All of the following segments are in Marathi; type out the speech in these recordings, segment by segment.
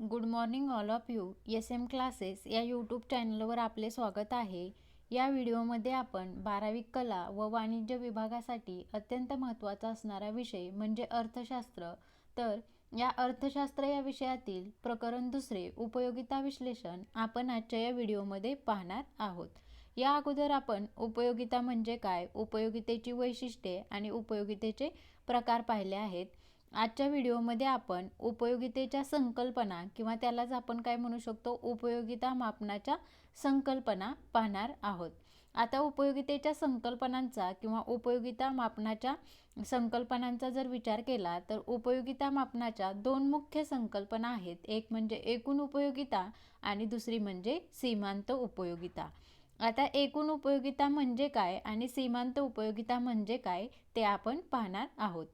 Good morning all of you. S M classes या यूट्यूब चॅनलवर आपले स्वागत आहे. या व्हिडिओमध्ये आपण बारावी कला व वाणिज्य विभागासाठी अत्यंत महत्त्वाचा असणारा विषय म्हणजे अर्थशास्त्र. तर या अर्थशास्त्र या विषयातील प्रकरण दुसरे उपयोगिता विश्लेषण आपण आजच्या या व्हिडिओमध्ये पाहणार आहोत. या अगोदर आपण उपयोगिता म्हणजे काय उपयोगितेची वैशिष्ट्ये आणि उपयोगितेचे प्रकार पाहिले आहेत. आजच्या व्हिडिओमध्ये आपण उपयोगितेच्या संकल्पना किंवा त्यालाच आपण काय म्हणू शकतो? उपयोगिता मापनाच्या संकल्पना पाहणार आहोत. आता उपयोगितेच्या संकल्पनांचा किंवा उपयोगिता मापनाच्या संकल्पनांचा जर विचार केला तर उपयोगिता मापनाच्या दोन मुख्य संकल्पना आहेत. एक म्हणजे एकूण उपयोगिता आणि दुसरी म्हणजे सीमांत उपयोगिता. आता एकूण उपयोगिता म्हणजे काय आणि सीमांत उपयोगिता म्हणजे काय ते आपण पाहणार आहोत.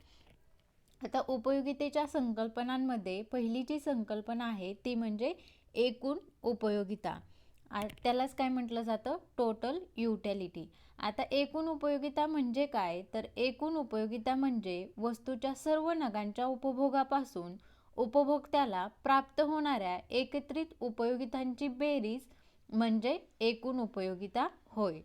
आता उपयोगितेच्या संकल्पनांमध्ये पहिली जी संकल्पना आहे ती म्हणजे एकूण उपयोगिता. त्यालाच काय म्हटलं जातं? टोटल युटॅलिटी आता एकूण उपयोगिता म्हणजे काय? तर एकूण उपयोगिता म्हणजे वस्तूच्या सर्व नगांच्या उपभोगापासून उपभोक्त्याला प्राप्त होणाऱ्या एकत्रित उपयोगितांची बेरीज म्हणजे एकूण उपयोगिता होय.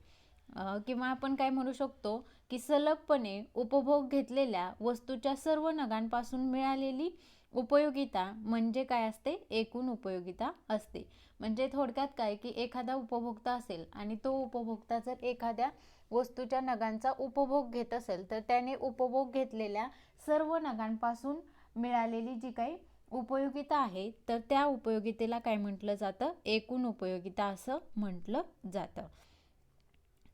किंवा आपण काय म्हणू शकतो? की सलगपणे उपभोग घेतलेल्या वस्तूच्या सर्व नगांपासून मिळालेली उपयोगिता म्हणजे काय असते? एकूण उपयोगिता असते. म्हणजे थोडक्यात काय? की एखादा उपभोक्ता असेल आणि तो उपभोक्ता जर एखाद्या वस्तूच्या नगांचा उपभोग घेत असेल तर त्याने उपभोग घेतलेल्या सर्व नगांपासून मिळालेली जी काही उपयोगिता आहे तर त्या उपयोगितेला काय म्हटलं जातं? एकूण उपयोगिता असं म्हटलं जातं.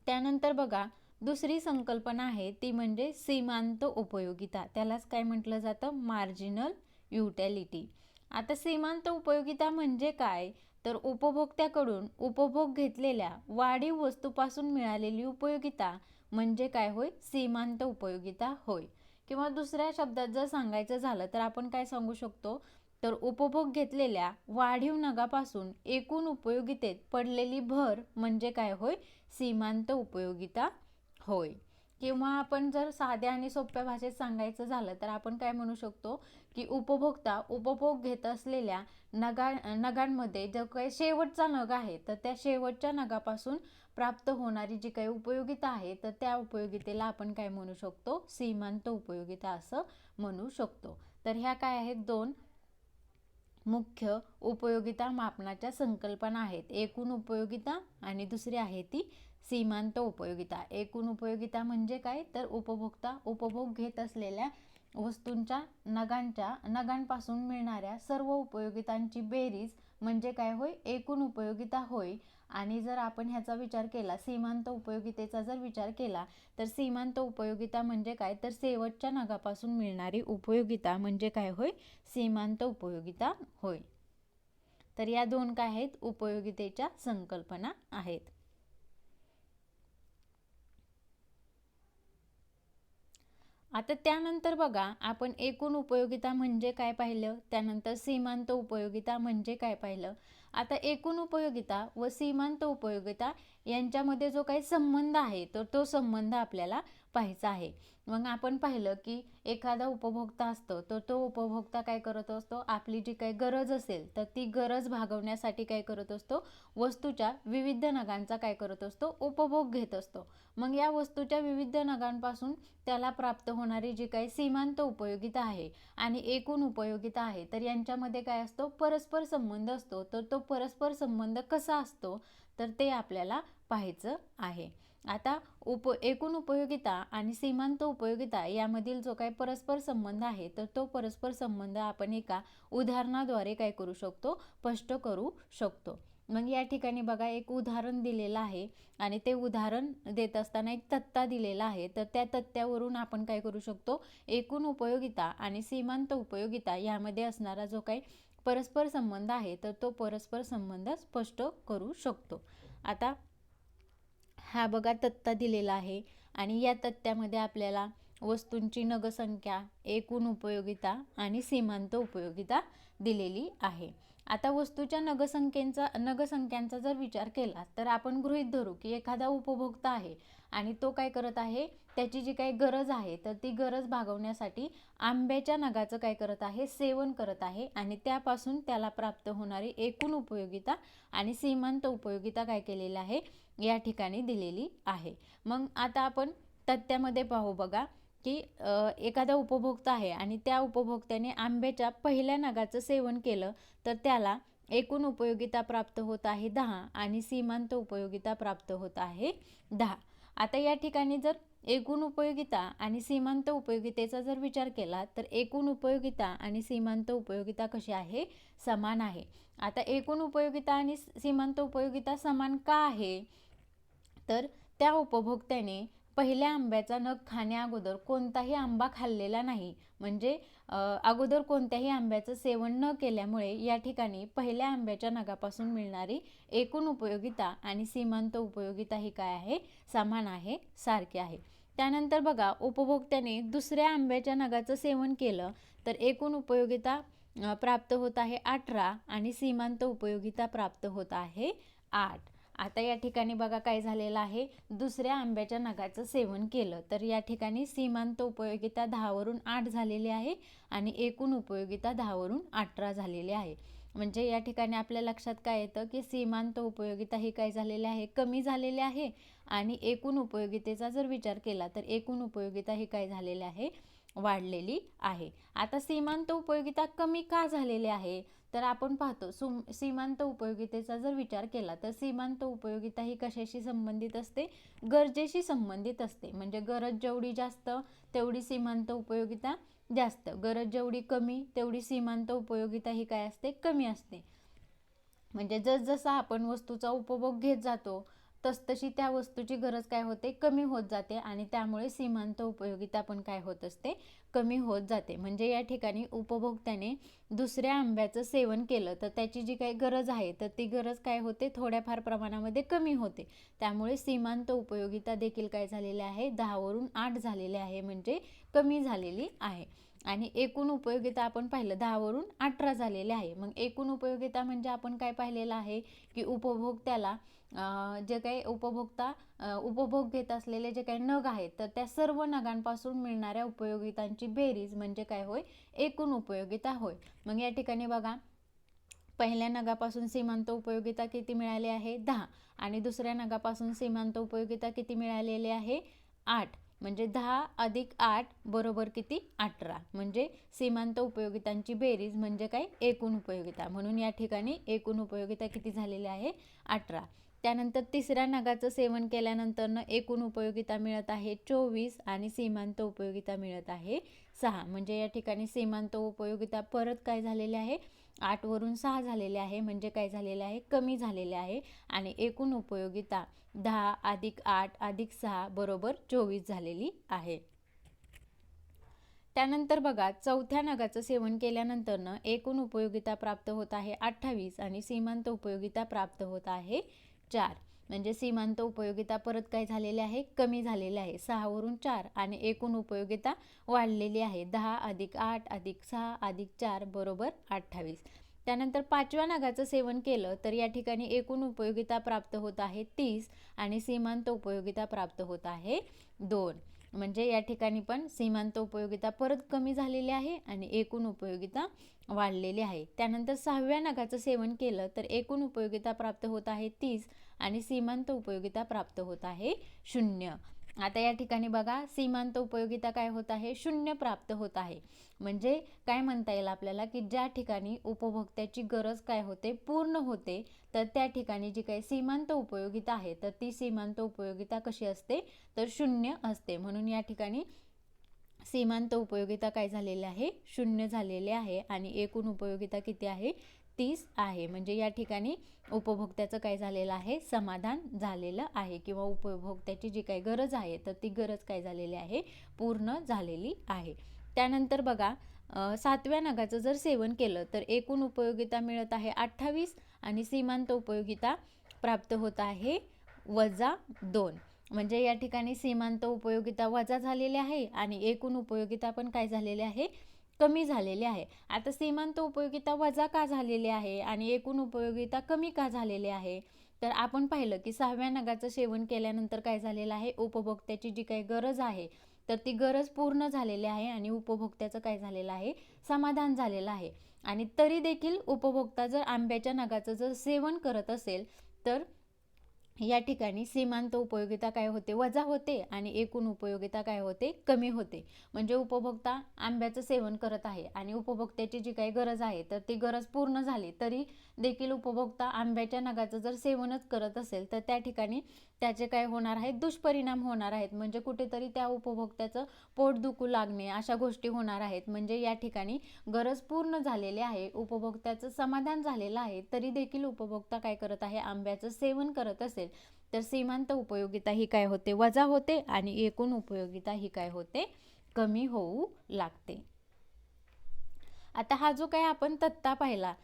त्यानंतर बघा दुसरी संकल्पना आहे ती म्हणजे सीमांत उपयोगिता. त्यालाच काय म्हटलं जातं? मार्जिनल युटॅलिटी आता सीमांत उपयोगिता म्हणजे काय? तर उपभोक्त्याकडून उपभोग घेतलेल्या वाढीव वस्तूपासून मिळालेली उपयोगिता म्हणजे काय होय? सीमांत उपयोगिता होय. किंवा दुसऱ्या शब्दात जर सांगायचं झालं तर आपण काय सांगू शकतो? तर उपभोग घेतलेल्या वाढीव नगापासून एकूण उपयोगितेत पडलेली भर म्हणजे काय होय? सीमांत उपयोगिता होय. किंवा आपण जर साध्या आणि सोप्या भाषेत सांगायचं झालं तर आपण काय म्हणू शकतो की उपभोक्ता उपभोग घेत असलेल्या नगा नगांमध्ये जो काही शेवटचा नग आहे तर त्या शेवटच्या नगापासून प्राप्त होणारी जी काही उपयोगिता आहे तर त्या उपयोगितेला आपण काय म्हणू शकतो? सीमांत उपयोगिता असं म्हणू शकतो. तर ह्या काय आहेत? दोन मुख्य उपयोगिता मापनाच्या संकल्पना आहेत. एकूण उपयोगिता आणि दुसरी आहे ती सीमांत उपयोगिता. एकूण उपयोगिता म्हणजे काय? तर उपभोक्ता उपभोग घेत असलेल्या वस्तूंच्या नगांच्या नगांपासून मिळणाऱ्या सर्व उपयोगितांची बेरीज म्हणजे काय होय? एकूण उपयोगिता होय. आणि जर आपण ह्याचा विचार केला सीमांत उपयोगितेचा जर विचार केला तर सीमांत उपयोगिता म्हणजे काय? तर शेवटच्या नगापासून मिळणारी उपयोगिता म्हणजे काय होय? सीमांत उपयोगिता होय. तर या दोन काय आहेत? उपयोगितेच्या संकल्पना आहेत. आता त्यानंतर बघा आपण एकूण उपयोगिता म्हणजे काय पाहिलं? त्यानंतर सीमांत उपयोगिता म्हणजे काय पाहिलं? आता एकूण उपयोगिता व सीमांत उपयोगिता यांच्यामध्ये जो काही संबंध आहे तर तो संबंध आपल्याला पाहायचा आहे. मग आपण पाहिलं की एखादा उपभोक्ता असतो तर तो उपभोक्ता काय करत असतो? आपली जी काही गरज असेल तर ती गरज भागवण्यासाठी काय करत असतो? वस्तूच्या विविध नगांचा काय करत असतो? उपभोग घेत असतो. मग या वस्तूच्या विविध नगांपासून त्याला प्राप्त होणारी जी काही सीमांत उपयोगिता आहे आणि एकूण उपयोगिता आहे तर यांच्यामध्ये काय असतो? परस्पर संबंध असतो. तर तो परस्पर संबंध कसा असतो? तर ते आपल्याला पाहायचं आहे. आता उप एकूण उपयोगिता आणि सीमांत उपयोगिता यामधील जो काही परस्पर संबंध आहे तर तो परस्पर संबंध आपण एका उदाहरणाद्वारे काय करू शकतो? स्पष्ट करू शकतो. मग या ठिकाणी बघा एक उदाहरण दिलेलं आहे आणि ते उदाहरण देत असताना एक तत्ता दिलेला आहे. तर त्या तत्त्यावरून आपण काय करू शकतो? एकूण उपयोगिता आणि सीमांत उपयोगिता यामध्ये असणारा जो काही परस्पर संबंध आहे तर तो परस्पर संबंध स्पष्ट करू शकतो. आता हा बघा तत्ता दिलेला आहे. आणि या तत्त्यामध्ये आपल्याला वस्तूंची नगसंख्या एकूण उपयोगिता आणि सीमांत उपयोगिता दिलेली आहे. आता वस्तूच्या नगसंख्येचा नगसंख्यांचा जर विचार केला तर आपण गृहीत धरू की एखादा उपभोक्ता आहे आणि तो काय करत आहे? त्याची जी काही गरज आहे तर ती गरज भागवण्यासाठी आंब्याच्या नगाचं काय करत आहे? सेवन करत आहे आणि त्यापासून त्याला प्राप्त होणारी एकूण उपयोगिता आणि सीमांत उपयोगिता काय केलेली आहे? या ठिकाणी दिलेली आहे. मग आता आपण तथ्यामध्ये पाहू बघा की एखादा उपभोक्ता आहे आणि त्या उपभोक्त्याने आंब्याच्या पहिल्या नगाचं सेवन केलं तर त्याला एकूण उपयोगिता प्राप्त होत आहे दहा आणि सीमांत उपयोगिता प्राप्त होत आहे दहा. आता या ठिकाणी जर एकूण उपयोगिता आणि सीमांत उपयोगितेचा जर विचार केला तर एकूण उपयोगिता आणि सीमांत उपयोगिता कशी आहे? समान आहे. आता एकूण उपयोगिता आणि सीमांत उपयोगिता समान का आहे? तर त्या उपभोक्त्याने पहिल्या आंब्याचा नग खाण्याअगोदर कोणताही आंबा खाल्लेला नाही. म्हणजे अगोदर कोणत्याही आंब्याचं सेवन न केल्यामुळे या ठिकाणी पहिल्या आंब्याच्या नगापासून मिळणारी एकूण उपयोगिता आणि सीमांत उपयोगिता ही काय आहे? समान आहे सारखी आहे. त्यानंतर बघा उपभोक्त्याने दुसऱ्या आंब्याच्या नगाचं सेवन केलं तर एकूण उपयोगिता प्राप्त होत आहे अठरा आणि सीमांत उपयोगिता प्राप्त होत आहे आठ. आता या ठिकाणी बघा काय झालेलं आहे. दुसऱ्या आंब्याच्या नगाचं सेवन केलं. तर या ठिकाणी सीमांत उपयोगिता दहावरून आठ झालेली आहे आणि एकूण उपयोगिता दहावरून अठरा झालेली आहे. म्हणजे या ठिकाणी आपल्या लक्षात काय येतं की सीमांत उपयोगिता ही काय झालेली आहे? कमी झालेली आहे आणि एकूण उपयोगितेचा जर विचार केला तर एकूण उपयोगिता ही काय झालेली आहे? वाढलेली आहे. आता सीमांत उपयोगिता कमी का झालेली आहे? तर आपण पाहतो सुम सीमांत उपयोगितेचा जर विचार केला तर सीमांत उपयोगिता ही कशाशी संबंधित असते? गरजेशी संबंधित असते. म्हणजे गरज जेवढी जास्त तेवढी सीमांत उपयोगिता जास्त. गरज जेवढी कमी तेवढी सीमांत उपयोगिता ही काय असते? कमी असते. म्हणजे जसजसा आपण वस्तूचा उपभोग घेत जातो तसतशी त्या वस्तूची गरज काय होते? कमी होत जाते आणि त्यामुळे सीमांत उपयोगिता पण काय होत असते? कमी होत जाते. म्हणजे या ठिकाणी उपभोक्त्याने दुसऱ्या आंब्याचं सेवन केलं तर त्याची जी काही गरज आहे तर ती गरज काय होते? थोड्याफार प्रमाणामध्ये कमी होते. त्यामुळे सीमांत उपयोगिता देखील काय झालेली आहे? दहावरून आठ झालेली आहे म्हणजे कमी झालेली आहे. आणि एकूण उपयोगिता आपण पाहिलं दहावरून अठरा झालेले आहे. मग एकूण उपयोगिता म्हणजे आपण काय पाहिलेलं आहे? की उपभोक्त्याला जे काही उपभोक्ता उपभोग घेत असलेले जे काही नग आहेत तर त्या सर्व नगांपासून मिळणाऱ्या उपयोगितांची बेरीज म्हणजे काय होय? एकूण उपयोगिता होय. मग या ठिकाणी बघा. पहिल्या नगापासून सीमांत उपयोगिता किती मिळाली आहे? दहा. आणि दुसऱ्या नगापासून सीमांत उपयोगिता किती मिळालेली आहे? आठ. म्हणजे दहा अधिक आठ बरोबर किती? अठरा. म्हणजे सीमांत उपयोगितांची बेरीज म्हणजे काय? एकूण उपयोगिता. म्हणून या ठिकाणी एकूण उपयोगिता किती झालेली आहे? अठरा. त्यानंतर तिसऱ्या नगाचं सेवन केल्यानंतरनं एकूण उपयोगिता मिळत आहे चोवीस आणि सीमांत उपयोगिता मिळत आहे सहा. म्हणजे या ठिकाणी सीमांत उपयोगिता परत काय झालेले आहे? आठवरून सहा झालेले आहे. म्हणजे काय झालेले आहे? कमी झालेले आहे. आणि एकूण उपयोगिता दहा अधिक आठ अधिक सहा बरोबर चोवीस झालेली आहे. त्यानंतर बघा चौथ्या नगाचं सेवन केल्यानंतरनं एकूण उपयोगिता प्राप्त होत आहे अठ्ठावीस आणि सीमांत उपयोगिता प्राप्त होत आहे चार. म्हणजे सीमांत उपयोगिता परत काय झालेले आहे? कमी झालेले आहे. सहावरून चार आणि एकूण उपयोगिता वाढलेली आहे. दहा अधिक आठ अधिक सहा अधिक चार बरोबर अठ्ठावीस. त्यानंतर पाचव्या नागाचं सेवन केलं तर या ठिकाणी एकूण उपयोगिता प्राप्त होत आहे तीस आणि सीमांत उपयोगिता प्राप्त होत आहे दोन. म्हणजे या ठिकाणी पण सीमांत उपयोगिता परत कमी झालेली आहे आणि एकूण उपयोगिता वाढलेली आहे. त्यानंतर सहाव्या नगाचं सेवन केलं तर एकूण उपयोगिता प्राप्त होत आहे तीस आणि सीमांत उपयोगिता प्राप्त होत आहे शून्य. आता या ठिकाणी बघा सीमांत उपयोगिता काय होत आहे? शून्य प्राप्त होत आहे. म्हणजे काय म्हणता येईल आपल्याला? की ज्या ठिकाणी उपभोक्त्याची गरज काय होते? पूर्ण होते. तर त्या ठिकाणी जी काही सीमांत उपयोगिता आहे तर ती सीमांत उपयोगिता कशी असते? तर शून्य असते. म्हणून या ठिकाणी सीमांत उपयोगिता काय झालेली आहे? शून्य झालेले आहे. आणि एकूण उपयोगिता किती आहे? तीस आहे. म्हणजे या ठिकाणी उपभोक्त्याचं काय झालेलं आहे? समाधान झालेलं आहे किंवा उपभोक्त्याची जी काही गरज आहे तर ती गरज काय झालेली आहे? पूर्ण झालेली आहे. त्यानंतर बघा सातव्या नगाचं जर सेवन केलं तर एकूण उपयोगिता मिळत आहे अठ्ठावीस आणि सीमांत उपयोगिता प्राप्त होत आहे वजा दोन. म्हणजे या ठिकाणी सीमांत उपयोगिता वजा झालेली आहे आणि एकूण उपयोगिता पण काय झालेली आहे? कमी झालेले आहे. आता सीमांत उपयोगिता वजा का झालेली आहे आणि एकूण उपयोगिता कमी का झालेली आहे? तर आपण पाहिलं की सहाव्या नगाचं सेवन केल्यानंतर काय झालेलं आहे? उपभोक्त्याची जी काही गरज आहे तर ती गरज पूर्ण झालेली आहे आणि उपभोक्त्याचं काय झालेलं आहे? समाधान झालेलं आहे. आणि तरी देखील उपभोक्ता जर आंब्याच्या नगाचं जर सेवन करत असेल तर या ठिकाणी सीमांत उपयोगिता काय होते? वजा होते आणि एकूण उपयोगिता काय होते? कमी होते. म्हणजे उपभोक्ता आंब्याचं सेवन करत आहे आणि उपभोक्त्याची जी काही गरज आहे तर ती गरज पूर्ण झाली तरी देखील उपभोक्ता आंब्याच्या नगाचं जर सेवनच करत असेल तर त्या ठिकाणी त्याचे काय होणार आहेत? दुष्परिणाम होणार आहेत. म्हणजे कुठेतरी त्या उपभोक्त्याचं पोट दुखू लागणे अशा गोष्टी होणार आहेत. म्हणजे या ठिकाणी गरज पूर्ण झालेली आहे. उपभोक्त्याचं समाधान झालेलं आहे. तरी देखील उपभोक्ता काय करत आहे? आंब्याचं सेवन करत असेल. तर सीमांत उपयोगिता ही काय होते? वजा होते आणि एकूण उपयोगिता ही काय होते? कमी होऊ लागते. आता हा जो काय आपण तत्ता पाहिला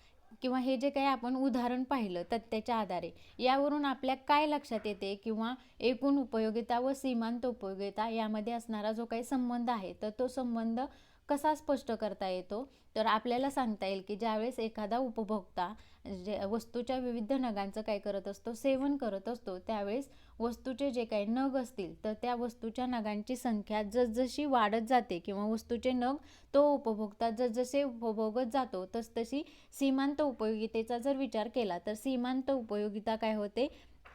किंवा हे जे काही आपण उदाहरण पाहिलं तत्त्याच्या आधारे यावरून आपल्या काय लक्षात येते किंवा एकूण उपयोगिता व सीमांत उपयोगिता यामध्ये असणारा जो काही संबंध आहे तर तो संबंध कसा स्पष्ट करता येतो? तर आपल्याला सांगता येईल की ज्यावेळेस एखादा उपभोक्ता जे वस्तूच्या विविध नगांचं काय करत असतो सेवन करत असतो त्यावेळेस वस्तूचे जे काही नग असतील तर त्या वस्तूच्या नगांची संख्या जसजशी वाढत जाते किंवा वस्तूचे नग तो उपभोक्ता जसजसे उपभोगत जातो तसतशी सीमांत उपयोगितेचा जर विचार केला तर सीमांत उपयोगिता काय होते?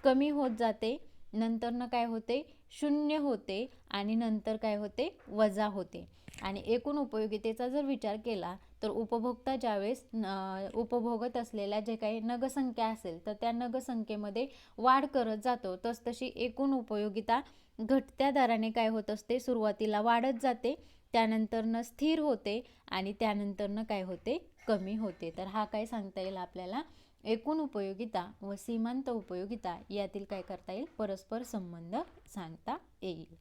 कमी होत जाते नंतरनं काय होते? शून्य होते आणि नंतर काय होते? वजा होते. आणि एकूण उपयोगितेचा जर विचार केला तर उपभोक्ता ज्यावेळेस उपभोगत असलेल्या जे काही नगसंख्या असेल तर त्या नगसंख्येमध्ये वाढ करत जातो. तसतशी एकूण उपयोगिता घटत्या दराने काय होत असते? सुरुवातीला वाढत जाते त्यानंतरनं स्थिर होते आणि त्यानंतरनं काय होते? कमी होते. तर हा काय सांगता येईल आपल्याला? एकूण उपयोगिता व सीमांत उपयोगिता यातील काय करता येईल? परस्पर संबंध सांगता येईल.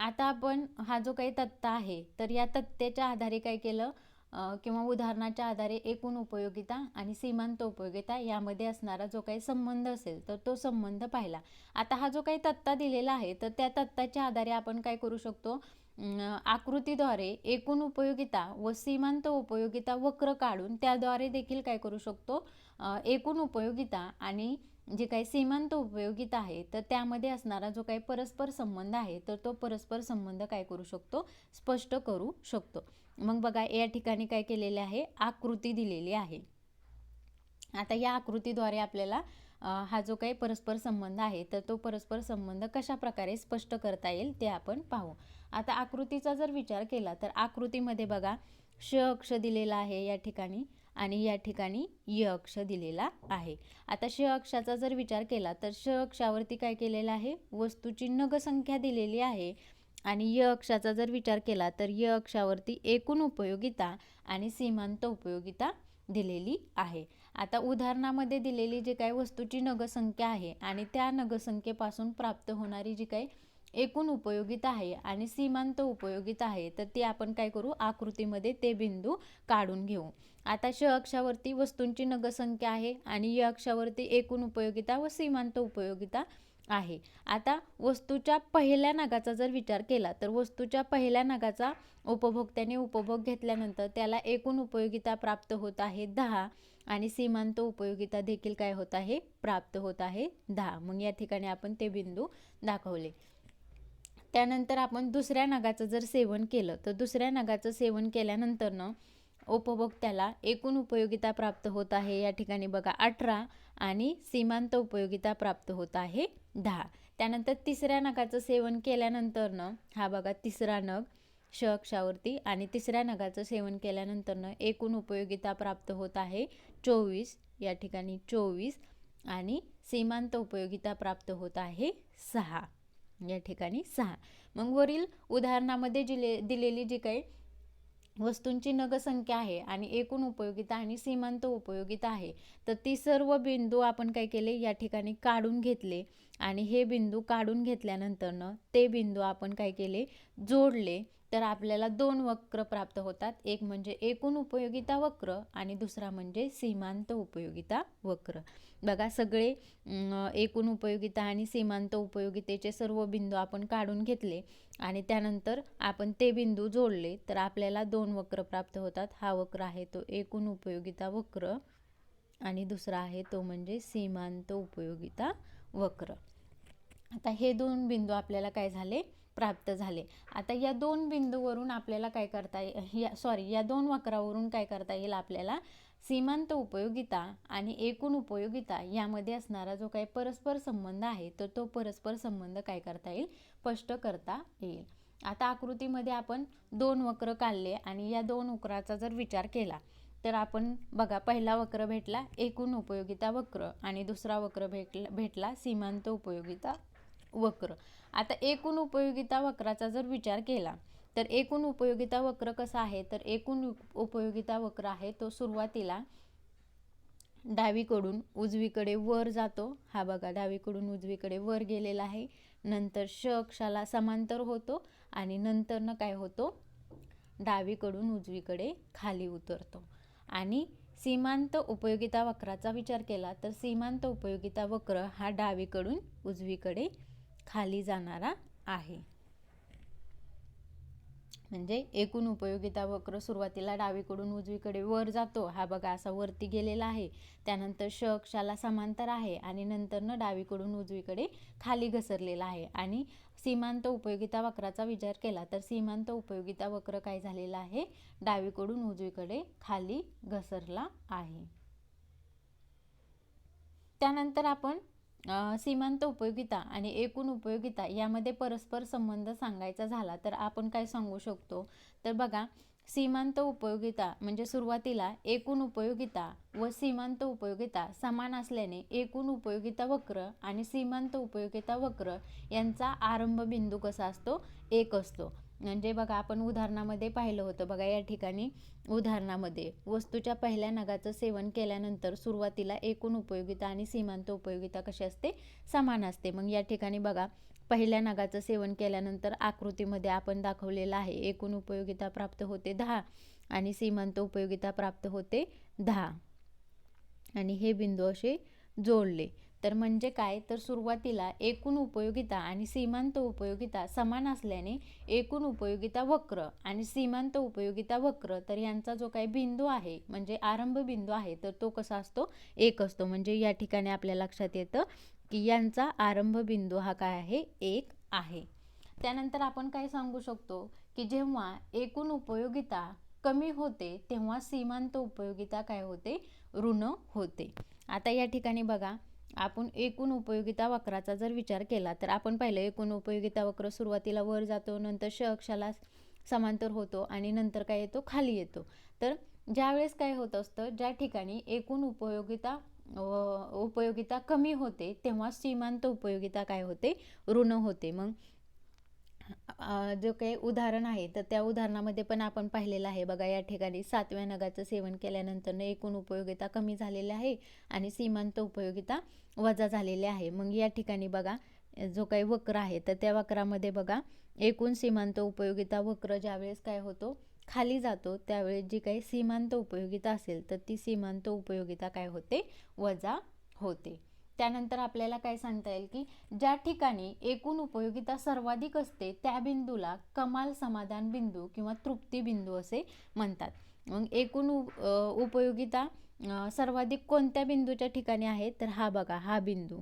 आता आपण हा जो काही तत्ता आहे तर या तत्त्याच्या आधारे काय केलं? किंवा उदाहरणाच्या आधारे एकूण उपयोगिता आणि सीमांत उपयोगिता यामध्ये असणारा जो काही संबंध असेल तर तो संबंध पाहिला. आता हा जो काही तत्ता दिलेला आहे तर त्या तत्ताच्या आधारे आपण काय करू शकतो? आकृतीद्वारे एकूण उपयोगिता व सीमांत उपयोगिता वक्र काढून त्याद्वारे देखील काय करू शकतो? एकूण उपयोगिता आणि जे काही सीमांत उपयोगिता आहे तर त्यामध्ये असणारा जो काही परस्पर संबंध आहे तर तो परस्पर संबंध काय करू शकतो? स्पष्ट करू शकतो. मग बघा या ठिकाणी काय केलेले आहे? आकृती दिलेली आहे. आता या आकृतीद्वारे आपल्याला हा जो काही परस्पर संबंध आहे तर तो परस्पर संबंध कशा प्रकारे स्पष्ट करता येईल ते आपण पाहू. आता आकृतीचा जर विचार केला तर आकृतीमध्ये बघा श अक्ष दिलेला आहे या ठिकाणी आणि या ठिकाणी य अक्ष दिलेला आहे. आता श अक्षाचा जर विचार केला तर श अक्षावरती काय केलेलं आहे? वस्तूची नगसंख्या दिलेली आहे आणि य अक्षाचा जर विचार केला तर य अक्षावरती एकूण उपयोगिता आणि सीमांत उपयोगिता दिलेली आहे. आता उदाहरणामध्ये दिलेली जी काही वस्तूची नगसंख्या आहे आणि त्या नगसंख्येपासून प्राप्त होणारी जी काही एकूण उपयोगिता आहे आणि सीमांत उपयोगिता आहे तर ती आपण काय करू? आकृतीमध्ये ते बिंदू काढून घेऊ. आता श अक्षावरती वस्तूंची नगसंख्या आहे आणि य अक्षावरती एकूण उपयोगिता व सीमांत उपयोगिता आहे. आता वस्तूच्या पहिल्या नगाचा जर विचार केला तर वस्तूच्या पहिल्या नगाचा उपभोक्त्याने उपभोग घेतल्यानंतर त्याला एकूण उपयोगिता प्राप्त होत आहे दहा. आणि सीमांत उपयोगिता देखील काय होत आहे? प्राप्त होत आहे दहा. मग या ठिकाणी आपण ते बिंदू दाखवले. त्यानंतर आपण दुसऱ्या नगाचं जर सेवन केलं तर दुसऱ्या नगाचं सेवन केल्यानंतरनं उपभोक्त्याला एकूण उपयोगिता प्राप्त होत आहे. या ठिकाणी बघा अठरा आणि सीमांत उपयोगिता प्राप्त होत आहे दहा. त्यानंतर तिसऱ्या नगाचं सेवन केल्यानंतरनं हा बघा तिसरा नग श अक्षावरती आणि तिसऱ्या नगाचं सेवन केल्यानंतरनं एकूण उपयोगिता प्राप्त होत आहे चोवीस या ठिकाणी चोवीस आणि सीमांत उपयोगिता प्राप्त होत आहे सहा. या ठिकाणी सहा. मग वरील उदाहरणामध्ये जिले दिलेली जी काही वस्तूंची नगसंख्या आहे आणि एकूण उपयोगिता आणि सीमांत उपयोगिता आहे तर ती सर्व बिंदू आपण काय केले? या ठिकाणी काढून घेतले आणि हे बिंदू काढून घेतल्यानंतरनं ते बिंदू आपण काय केले? जोडले. तर आपल्याला दोन वक्र प्राप्त होतात. एक म्हणजे एकूण उपयोगिता वक्र आणि दुसरा म्हणजे सीमांत उपयोगिता वक्र. बघा सगळे एकूण उपयोगिता आणि सीमांत उपयोगितेचे सर्व बिंदू आपण काढून घेतले आणि त्यानंतर आपण ते बिंदू जोडले तर आपल्याला दोन वक्र प्राप्त होतात. हा वक्र आहे तो एकूण उपयोगिता वक्र आणि दुसरा आहे तो म्हणजे सीमांत उपयोगिता वक्र. आता हे दोन बिंदू आपल्याला काय झाले? प्राप्त झाले. आता या दोन बिंदूवरून आपल्याला काय करता येईल या सॉरी या दोन वक्रावरून काय करता येईल आपल्याला? सीमांत उपयोगिता आणि एकूण उपयोगिता यामध्ये असणारा जो काही परस्पर संबंध आहे तर तो परस्पर संबंध काय करता येईल? स्पष्ट करता येईल. आता आकृतीमध्ये आपण दोन वक्र काढले आणि या दोन वक्राचा जर विचार केला तर आपण बघा पहिला वक्र भेटला एकूण उपयोगिता वक्र आणि दुसरा वक्र भेटला भेटला सीमांत उपयोगिता वक्र. आता एकूण उपयोगिता वक्राचा जर विचार केला तर एकूण उपयोगिता वक्र कसा आहे? तर एकूण उपयोगिता वक्र आहे तो सुरुवातीला डावीकडून उजवीकडे वर जातो. हा बघा डावीकडून उजवीकडे वर गेलेला आहे. नंतर श अक्षाला समांतर होतो आणि नंतरनं काय होतो? डावीकडून उजवीकडे खाली उतरतो. आणि सीमांत उपयोगिता वक्राचा विचार केला तर सीमांत उपयोगिता वक्र हा डावीकडून उजवीकडे खाली जाणारा आहे. म्हणजे एकूण उपयोगिता वक्र सुरुवातीला डावीकडून उजवीकडे वर जातो. हा बघा असा वरती गेलेला आहे. त्यानंतर श अक्षाला समांतर आहे आणि नंतरनं डावीकडून उजवीकडे खाली घसरलेला आहे. आणि सीमांत उपयोगिता वक्राचा विचार केला तर सीमांत उपयोगिता वक्र काय झालेला आहे? डावीकडून उजवीकडे खाली घसरला आहे. त्यानंतर आपण सीमांत उपयोगिता आणि एकूण उपयोगिता यामध्ये परस्पर संबंध सांगायचा झाला तर आपण काय सांगू शकतो? तर बघा सीमांत उपयोगिता म्हणजे सुरुवातीला एकूण उपयोगिता व सीमांत उपयोगिता समान असल्याने एकूण उपयोगिता वक्र आणि सीमांत उपयोगिता वक्र यांचा आरंभ बिंदू कसा असतो? एक असतो. म्हणजे बघा आपण उदाहरणामध्ये पाहिलं होतं बघा या ठिकाणी उदाहरणामध्ये वस्तूच्या पहिल्या नगाचं सेवन केल्यानंतर सुरुवातीला एकूण उपयोगिता आणि सीमांत उपयोगिता कशी असते? समान असते. मग या ठिकाणी बघा पहिल्या नगाचं सेवन केल्यानंतर आकृतीमध्ये आपण दाखवलेलं आहे एकूण उपयोगिता प्राप्त होते दहा आणि सीमांत उपयोगिता प्राप्त होते दहा. आणि हे बिंदू असे जोडले. तर म्हणजे काय? तर सुरुवातीला एकूण उपयोगिता आणि सीमांत उपयोगिता समान असल्याने एकूण उपयोगिता वक्र आणि सीमांत उपयोगिता वक्र तर यांचा जो काही बिंदू आहे म्हणजे आरंभ बिंदू आहे तर तो कसा असतो? एक असतो. म्हणजे या ठिकाणी आपल्या लक्षात येतं की यांचा आरंभ बिंदू हा काय आहे? एक आहे. त्यानंतर आपण काय सांगू शकतो? की जेव्हा एकूण उपयोगिता कमी होते तेव्हा सीमांत उपयोगिता काय होते? ऋण होते. आता या ठिकाणी बघा. आपण एकूण उपयोगिता वक्राचा जर विचार केला तर आपण पाहिलं एकूण उपयोगिता वक्र सुरुवातीला वर जातो नंतर श अक्षाला समांतर होतो आणि नंतर काय येतो? खाली येतो. तर ज्यावेळेस काय होत असतं ज्या ठिकाणी एकूण उपयोगिता उपयोगिता कमी होते तेव्हा सीमांत उपयोगिता काय होते? ऋण होते. मग जो काही उदाहरण आहे तर त्या उदाहरणामध्ये पण आपण पाहिलेलं आहे. बघा या ठिकाणी सातव्या नगाचं सेवन केल्यानंतर एकूण उपयोगिता कमी झालेली आहे आणि सीमांत उपयोगिता वजा झालेली आहे. मग या ठिकाणी बघा जो काही वक्र आहे तर त्या वक्रामध्ये बघा एकूण सीमांत उपयोगिता वक्र ज्यावेळेस काय होतो खाली जातो त्यावेळेस जी काही सीमांत उपयोगिता असेल तर ती सीमांत उपयोगिता काय होते? वजा होते. त्यानंतर आपल्याला काय सांगता येईल की ज्या ठिकाणी एकूण उपयोगिता सर्वाधिक असते त्या बिंदूला कमाल समाधान बिंदू किंवा तृप्ती बिंदू असे म्हणतात. मग एकूण उपयोगिता सर्वाधिक कोणत्या बिंदूच्या ठिकाणी आहे? तर हा बघा हा बिंदू.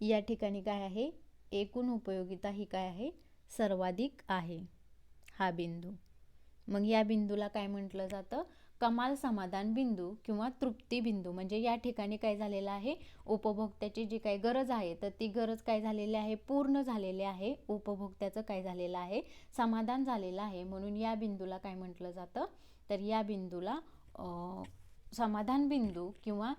या ठिकाणी काय आहे? एकूण उपयोगिता ही काय आहे? सर्वाधिक आहे हा बिंदू. मग या बिंदूला काय म्हटलं जातं? कमाल समाधान बिंदू किंवा तृप्ती बिंदू म्हणजे या ठिकाणी काय झालेलं आहे? उपभोक्त्याची जी काही गरज आहे तर ती गरज काय झालेली आहे? पूर्ण झालेली आहे. उपभोक्त्याचं काय झालेलं आहे? समाधान झालेलं आहे. म्हणून या बिंदूला काय म्हटलं जातं? तर या बिंदूला समाधान बिंदू किंवा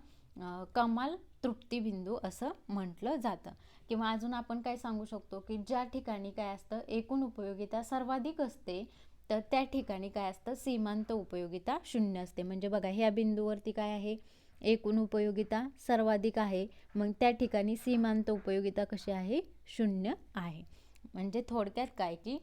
कमाल तृप्ती बिंदू असं म्हटलं जातं. किंवा अजून आपण काय सांगू शकतो की ज्या ठिकाणी काय असतं? एकूण उपयोगिता सर्वाधिक असते. तर त्या ठिकाणी काय असतं? सीमांत उपयोगिता शून्य असते. म्हणजे बघा ह्या बिंदूवरती काय आहे? एकूण उपयोगिता सर्वाधिक आहे. मग त्या ठिकाणी सीमांत उपयोगिता कशी आहे? शून्य आहे. म्हणजे थोडक्यात काय की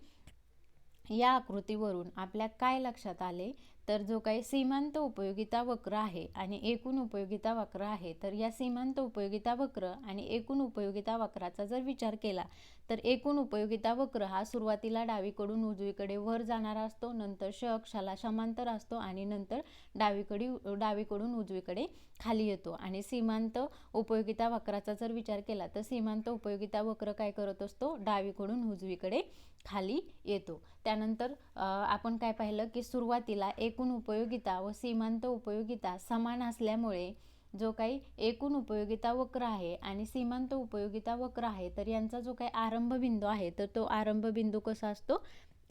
या आकृतीवरून आपल्या काय लक्षात आले? तर जो काही सीमांत उपयोगिता वक्र आहे आणि एकूण उपयोगिता वक्र आहे तर या सीमांत उपयोगिता वक्र आणि एकूण उपयोगिता वक्राचा जर विचार केला तर एकूण उपयोगिता वक्र हा सुरुवातीला डावीकडून उजवीकडे वर जाणारा असतो नंतर श अक्षाला समांतर असतो आणि नंतर डावीकडे डावीकडून उजवीकडे खाली येतो. आणि सीमांत उपयोगिता वक्राचा जर विचार केला तर सीमांत उपयोगिता वक्र काय करत असतो? डावीकडून उजवीकडे खाली येतो. त्यानंतर आपण काय पाहिलं की सुरुवातीला एकूण उपयोगिता व सीमांत उपयोगिता समान असल्यामुळे जो काही एकूण उपयोगिता वक्र आहे आणि सीमांत उपयोगिता वक्र आहे तर यांचा जो काही आरंभ बिंदू आहे तर तो आरंभ बिंदू कसा असतो?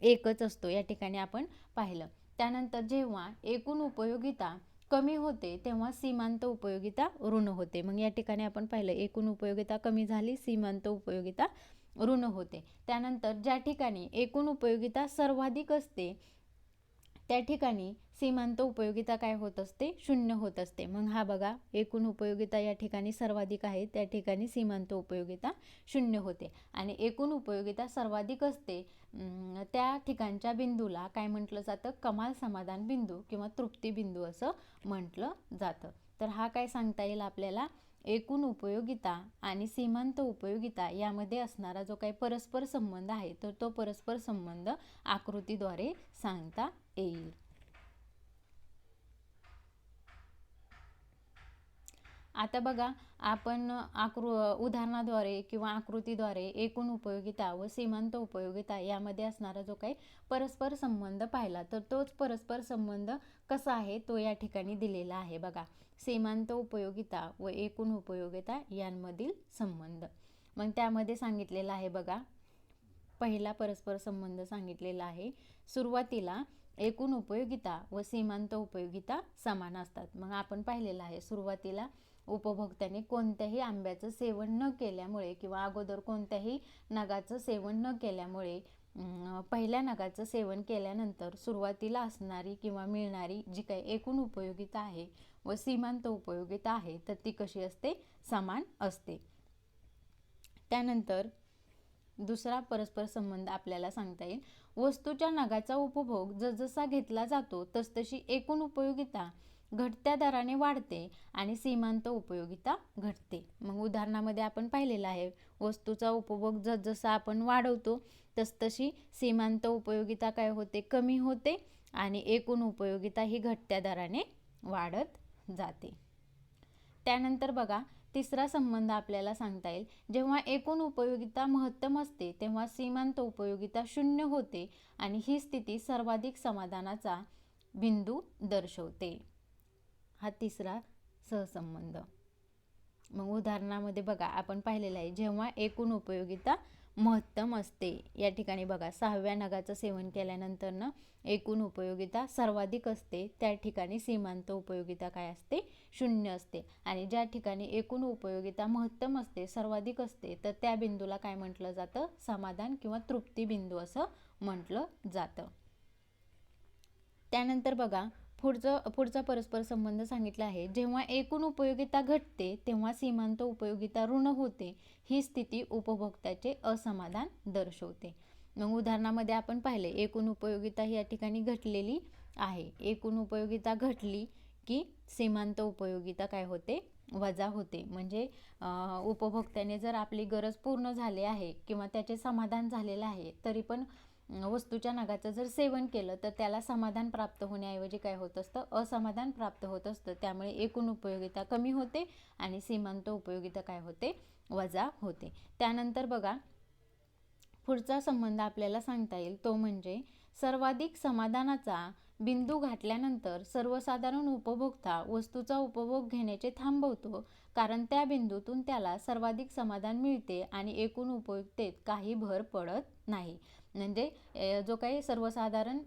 एकच असतो या ठिकाणी आपण पाहिलं. त्यानंतर जेव्हा एकूण उपयोगिता कमी होते तेव्हा सीमांत उपयोगिता ऋण होते. मग या ठिकाणी आपण पाहिलं एकूण उपयोगिता कमी झाली सीमांत उपयोगिता ऋण होते. त्यानंतर ज्या ठिकाणी एकूण उपयोगिता सर्वाधिक असते त्या ठिकाणी सीमांत उपयोगिता काय होत असते? शून्य होत असते. मग हा बघा एकूण उपयोगिता या ठिकाणी सर्वाधिक आहे त्या ठिकाणी सीमांत उपयोगिता शून्य होते. आणि एकूण उपयोगिता सर्वाधिक असते त्या ठिकाणच्या बिंदूला काय म्हटलं जातं? कमाल समाधान बिंदू किंवा तृप्ती बिंदू असं म्हटलं जातं. तर हा काय सांगता येईल आपल्याला? एकूण उपयोगिता आणि सीमांत उपयोगिता यामध्ये असणारा जो काही परस्पर संबंध आहे तर तो परस्पर संबंध आकृतीद्वारे सांगता येईल. आता बघा आपण आकृ उदाहरणाद्वारे किंवा आकृतीद्वारे एकूण उपयोगिता व सीमांत उपयोगिता यामध्ये असणारा जो काही परस्पर संबंध पाहिला तर तोच परस्पर संबंध कसा आहे तो या ठिकाणी दिलेला आहे बघा. सीमांत उपयोगिता व एकूण उपयोगिता यांमधील संबंध. मग त्यामध्ये सांगितलेलं आहे बघा. पहिला परस्पर संबंध सांगितलेला आहे. सुरुवातीला एकूण उपयोगिता व सीमांत उपयोगिता समान असतात. मग आपण पाहिलेलं आहे सुरुवातीला उपभोक्त्याने कोणत्याही आंब्याचं सेवन न केल्यामुळे किंवा अगोदर कोणत्याही नगाचं सेवन न केल्यामुळे पहिल्या नगाचं सेवन केल्यानंतर सुरुवातीला असणारी किंवा मिळणारी जी काही एकूण उपयोगिता आहे व सीमांत उपयोगिता आहे तर ती कशी असते? समान असते. त्यानंतर दुसरा परस्पर संबंध आपल्याला सांगता येईल. वस्तूच्या नगाचा उपभोग जसजसा घेतला जातो तसतशी एकूण उपयोगिता घटत्या दराने वाढते आणि सीमांत उपयोगिता घटते. मग उदाहरणामध्ये आपण पाहिलेलं आहे वस्तूचा उपभोग जसजसा आपण वाढवतो तसतशी सीमांत उपयोगिता काय होते? कमी होते आणि एकूण उपयोगिता ही घटत्या दराने वाढत जाते. त्यानंतर बघा तिसरा संबंध आपल्याला सांगता येईल. जेव्हा एकूण उपयोगिता महत्तम असते तेव्हा सीमांत उपयोगिता शून्य होते आणि ही स्थिती सर्वाधिक समाधानाचा बिंदू दर्शवते. हा तिसरा सहसंबंध. मग उदाहरणामध्ये बघा आपण पाहिलेलं आहे जेव्हा एकूण उपयोगिता महत्तम असते. या ठिकाणी बघा सहाव्या नगाचं सेवन केल्यानंतर एकूण उपयोगिता सर्वाधिक असते. त्या ठिकाणी सीमांत उपयोगिता काय असते? शून्य असते. आणि ज्या ठिकाणी एकूण उपयोगिता महत्तम असते सर्वाधिक असते तर त्या बिंदूला काय म्हटलं जातं? समाधान किंवा तृप्ती बिंदू असं म्हटलं जातं. त्यानंतर बघा पुढचं पुढचा परस्पर संबंध सांगितला आहे. जेव्हा एकूण उपयोगिता घटते तेव्हा सीमांत उपयोगिता ऋण होते. ही स्थिती उपभोक्त्याचे असमाधान दर्शवते. मग उदाहरणामध्ये आपण पाहिले एकूण उपयोगिता ही या ठिकाणी घटलेली आहे. एकूण उपयोगिता घटली की सीमांत उपयोगिता काय होते? वजा होते. म्हणजे उपभोक्त्याने जर आपली गरज पूर्ण झाली आहे किंवा त्याचे समाधान झालेलं आहे तरी पण वस्तूच्या नगाचं जर सेवन केलं तर त्याला समाधान प्राप्त होण्याऐवजी काय होत असतं? असमाधान प्राप्त होत असतं. त्यामुळे एकूण उपयोगिता कमी होते आणि सीमांत उपयोगिता काय होते? वजा होते. त्यानंतर बघा पुढचा संबंध आपल्याला सांगता येईल. तो म्हणजे सर्वाधिक समाधानाचा बिंदू घातल्यानंतर सर्वसाधारण उपभोक्ता वस्तूचा उपभोग घेण्याचे थांबवतो कारण त्या बिंदूतून त्याला सर्वाधिक समाधान मिळते आणि एकूण उपयुक्तेत काही भर पडत नाही. म्हणजे जो काही सर्वसाधारण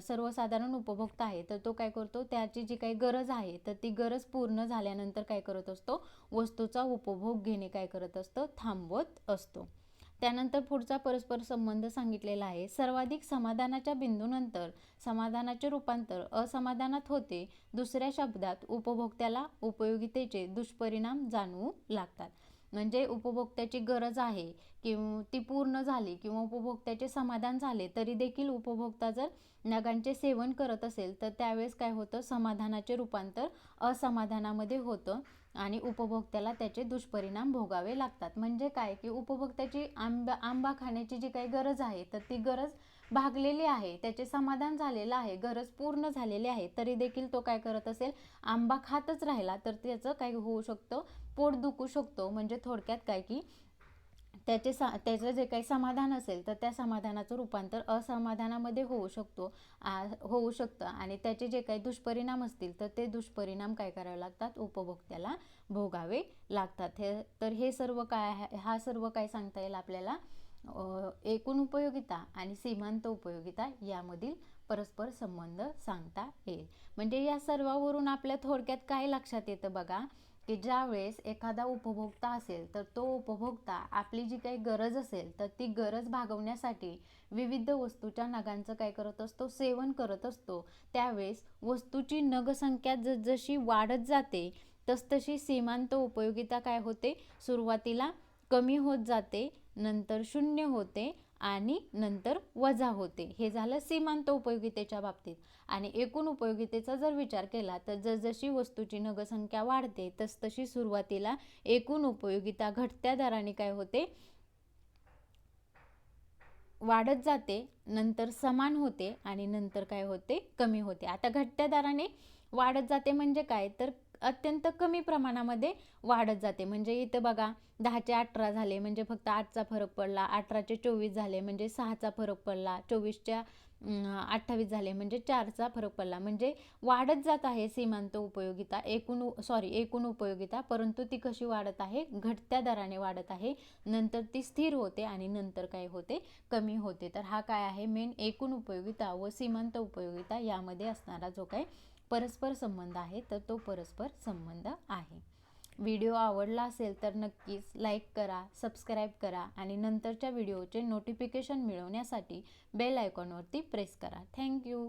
सर्वसाधारण उपभोक्ता आहे तर तो काय करतो? त्याची जी काही गरज आहे तर ती गरज पूर्ण झाल्यानंतर काय करत असतो? वस्तूचा उपभोग घेणे काय करत असतं? थांबवत असतो. त्यानंतर पुढचा परस्पर संबंध सांगितलेला आहे. सर्वाधिक समाधानाच्या बिंदूनंतर समाधानाचे रूपांतर असमाधानात होते. दुसऱ्या शब्दात उपभोक्त्याला उपयोगितेचे दुष्परिणाम जाणवू लागतात. म्हणजे उपभोक्त्याची गरज आहे किंवा ती पूर्ण झाली किंवा उपभोक्त्याचे समाधान झाले तरी देखील उपभोक्ता जर नगांचे सेवन करत असेल तर त्यावेळेस काय होतं? समाधानाचे रूपांतर असमाधानामध्ये होतं आणि उपभोक्त्याला त्याचे दुष्परिणाम भोगावे लागतात. म्हणजे काय? की उपभोक्त्याची आंबा आंबा खाण्याची जी काही गरज आहे तर ती गरज भागलेली आहे त्याचे समाधान झालेलं आहे गरज पूर्ण झालेली आहे तरी देखील तो काय करत असेल आंबा खातच राहिला तर त्याचं काय होऊ शकतं? पोट दुखू शकतो म्हणजे थोडक्यात काय की त्याचे सा त्याचं जे काही समाधान असेल तर त्या समाधानाचं रूपांतर असमाधानामध्ये होऊ शकतो आ होऊ शकतं. आणि त्याचे जे काही दुष्परिणाम असतील तर ते दुष्परिणाम काय करावे लागतात? उपभोक्त्याला भोगावे लागतात. हे तर हे सर्व काय हा सर्व काय सांगता येईल आपल्याला? एकूण उपयोगिता आणि सीमांत उपयोगिता यामधील परस्पर संबंध सांगता येईल. म्हणजे या सर्वावरून आपल्या थोडक्यात काय लक्षात येतं बघा की ज्यावेळेस एखादा उपभोक्ता असेल तर तो उपभोक्ता आपली जी काही गरज असेल तर ती गरज भागवण्यासाठी विविध वस्तूच्या नगांचं काय करत असतो? सेवन करत असतो. त्यावेळेस वस्तूची नगसंख्या जसजशी वाढत जाते तसतशी सीमांत उपयोगिता काय होते? सुरुवातीला कमी होत जाते नंतर शून्य होते आणि नंतर वजा होते. हे झालं सीमांत उपयोगितेच्या बाबतीत. आणि एकूण उपयोगितेचा जर विचार केला तर जसजशी वस्तूची नगसंख्या वाढते तसतशी सुरुवातीला एकूण उपयोगिता घटत्या दराने काय होते? वाढत जाते नंतर समान होते आणि नंतर काय होते? कमी होते. आता घटत्या दराने वाढत जाते म्हणजे काय? तर अत्यंत कमी प्रमाणामध्ये वाढत जाते. म्हणजे इथं बघा दहाचे अठरा झाले म्हणजे फक्त आठचा फरक पडला अठराचे चोवीस झाले म्हणजे सहाचा फरक पडला चोवीसच्या अठ्ठावीस झाले म्हणजे चारचा फरक पडला. म्हणजे वाढत जात आहे सीमांत उपयोगिता एकूण सॉरी एकूण उपयोगिता परंतु ती कशी वाढत आहे? घटत्या दराने वाढत आहे. नंतर ती स्थिर होते आणि नंतर काय होते कमी होते. तर हा काय आहे? मेन एकूण उपयोगिता व सीमांत उपयोगिता यामध्ये असणारा जो काय परस्पर संबंध आहे तर तो परस्पर संबंध आहे. व्हिडिओ आवडला असेल तर नक्कीच लाईक करा सबस्क्राईब करा आणि नंतरच्या व्हिडिओचे नोटिफिकेशन मिळवण्यासाठी बेल आयकॉनवरती प्रेस करा. Thank you